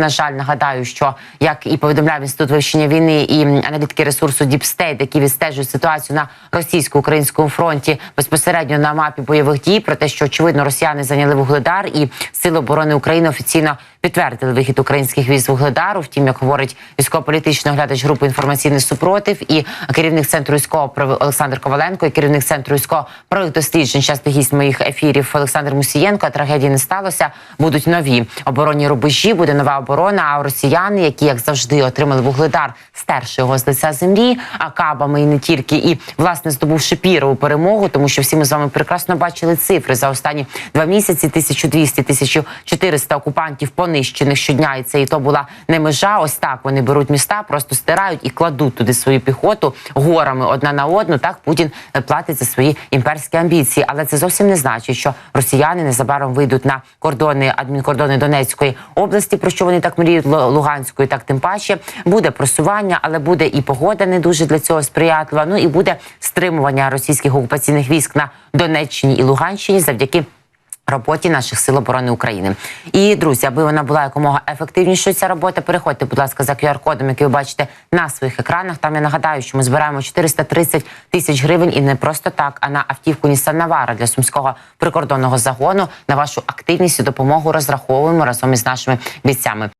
На жаль, нагадаю, що як і повідомляв інститут вивчення війни і аналітики ресурсу Діпстейт, які відстежують ситуацію на російсько-українському фронті безпосередньо на мапі бойових дій, про те, що очевидно росіяни зайняли вугледар, і сили оборони України офіційно підтвердили вихід українських військ з вугледару. Втім, як говорить військово-політичний оглядач групи інформаційний супротив і керівник центру військового Олександр Коваленко, і керівник центру військового досліджень, часто гість моїх ефірів Олександр Мусієнко. Трагедії не сталося. Будуть нові оборонні рубежі, буде нова оборона. А росіяни, які як завжди отримали вугледар, стерши його з лиця землі, а кабами і не тільки, і власне здобувши пірову перемогу, тому що всі ми з вами прекрасно бачили цифри за останні два місяці. 1200-1400 окупантів понищених щодня, і це і то була не межа. Ось так вони беруть міста, просто стирають і кладуть туди свою піхоту горами одна на одну. Так Путін е, платить за свої імперські амбіції, але це зовсім не значить, що росіяни незабаром вийдуть на кордони адмінкордони Донецької області, про що вони так мріють Луганської, так тим паче буде просування, але буде і погода не дуже для цього сприятлива. Ну і буде стримування російських окупаційних військ на Донеччині і Луганщині завдяки. Роботі наших сил оборони України і друзі, аби вона була якомога ефективнішою. Ця робота. Переходьте, будь ласка, за QR-кодом, який ви бачите на своїх екранах. Там я нагадаю, що ми збираємо 430 тисяч гривень і не просто так, а на автівку Нісан Навара для сумського прикордонного загону. На вашу активність і допомогу розраховуємо разом із нашими бійцями.